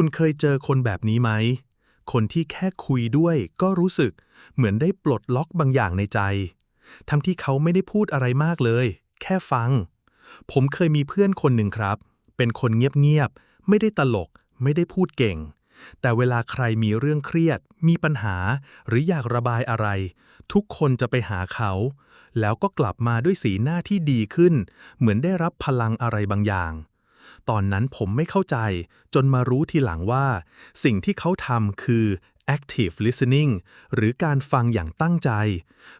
คุณเคยเจอคนแบบนี้ไหม คนที่แค่คุยด้วยก็รู้สึกเหมือนได้ปลดล็อกบางอย่างในใจ ทั้งที่เขาไม่ได้พูดอะไรมากเลย แค่ฟัง ผมเคยมีเพื่อนคนหนึ่งครับ เป็นคนเงียบๆ ไม่ได้ตลก ไม่ได้พูดเก่ง แต่เวลาใครมีเรื่องเครียด มีปัญหา หรืออยากระบายอะไร ทุกคนจะไปหาเขา แล้วก็กลับมาด้วยสีหน้าที่ดีขึ้น เหมือนได้รับพลังอะไรบางอย่าง ตอนนั้นผมไม่เข้าใจ จนมารู้ทีหลังว่า สิ่งที่เขาทำคือ active listening หรือการฟังอย่างตั้งใจ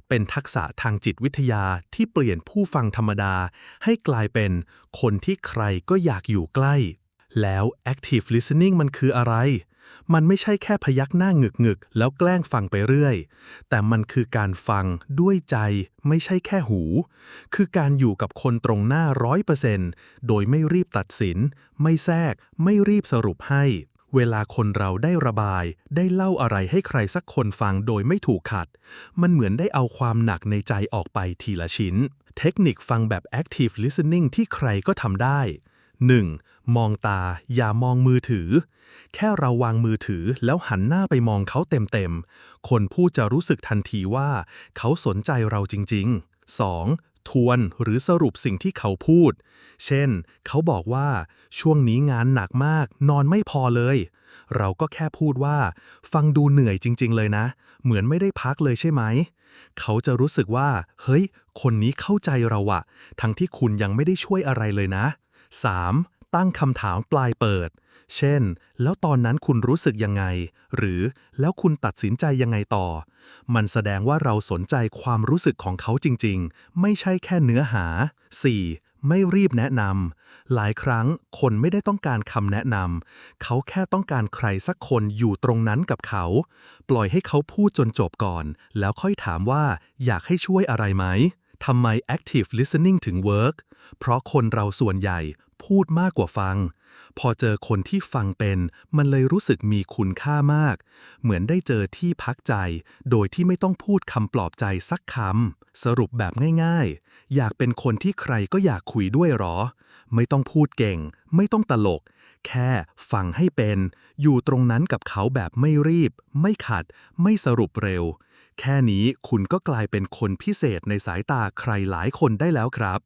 เป็นทักษะทางจิตวิทยาที่เปลี่ยนผู้ฟังธรรมดา ให้กลายเป็นคนที่ใครก็อยากอยู่ใกล้ แล้ว active listening มันคืออะไร มันไม่ใช่แค่พยักหน้าหงึกหงึกแล้วแกล้งฟังไปเรื่อย แต่มันคือการฟังด้วยใจไม่ใช่แค่หู คือการอยู่กับคนตรงหน้าร้อยเปอร์เซนต์โดยไม่รีบตัดสิน ไม่แทรก ไม่รีบสรุปให้ เวลาคนเราได้ระบาย ได้เล่าอะไรให้ใครสักคนฟังโดยไม่ถูกขัด มันเหมือนได้เอาความหนักในใจออกไปทีละชิ้น เทคนิคฟังแบบ active listening ที่ใครก็ทำได้ 1. มองตา อย่ามองมือถือ แค่เราวางมือถือแล้วหันหน้าไปมองเขาเต็มๆ คนพูดจะรู้สึกทันทีว่า เขาสนใจเราจริงๆ 2. ทวนหรือสรุปสิ่งที่เขาพูด เช่น เขาบอกว่าช่วงนี้งานหนักมาก นอนไม่พอเลย เราก็แค่พูดว่า ฟังดูเหนื่อยจริง ๆ เลยนะ เหมือนไม่ได้พักเลยใช่ไหมเขาจะรู้สึกว่า เฮ้ย คนนี้เข้าใจเราอะทั้งที่คุณยังไม่ได้ช่วยอะไรเลยนะ 3. ตั้งคำถามปลายเปิด เช่น แล้วตอนนั้นคุณรู้สึกยังไง หรือแล้วคุณตัดสินใจยังไงต่อ มันแสดงว่าเราสนใจความรู้สึกของเขาจริง ๆ ไม่ใช่แค่เนื้อหา 4. ไม่รีบแนะนำ หลายครั้งคนไม่ได้ต้องการคำแนะนำ เขาแค่ต้องการใครสักคนอยู่ตรงนั้นกับเขา ปล่อยให้เขาพูดจนจบก่อน แล้วค่อยถามว่าอยากให้ช่วยอะไรไหม ทำไม active listening ถึง work เพราะคนเราส่วนใหญ่พูดมากกว่าฟัง พอเจอคนที่ฟังเป็น มันเลยรู้สึกมีคุณค่ามาก เหมือนได้เจอที่พักใจ โดยที่ไม่ต้องพูดคำปลอบใจสักคำ สรุปแบบง่ายๆ อยากเป็นคนที่ใครก็อยากคุยด้วยหรอ ไม่ต้องพูดเก่ง ไม่ต้องตลก แค่ฟังให้เป็น อยู่ตรงนั้นกับเขาแบบไม่รีบ ไม่ขัด ไม่สรุปเร็ว แค่นี้คุณก็กลายเป็นคนพิเศษในสายตาใครหลายคนได้แล้วครับ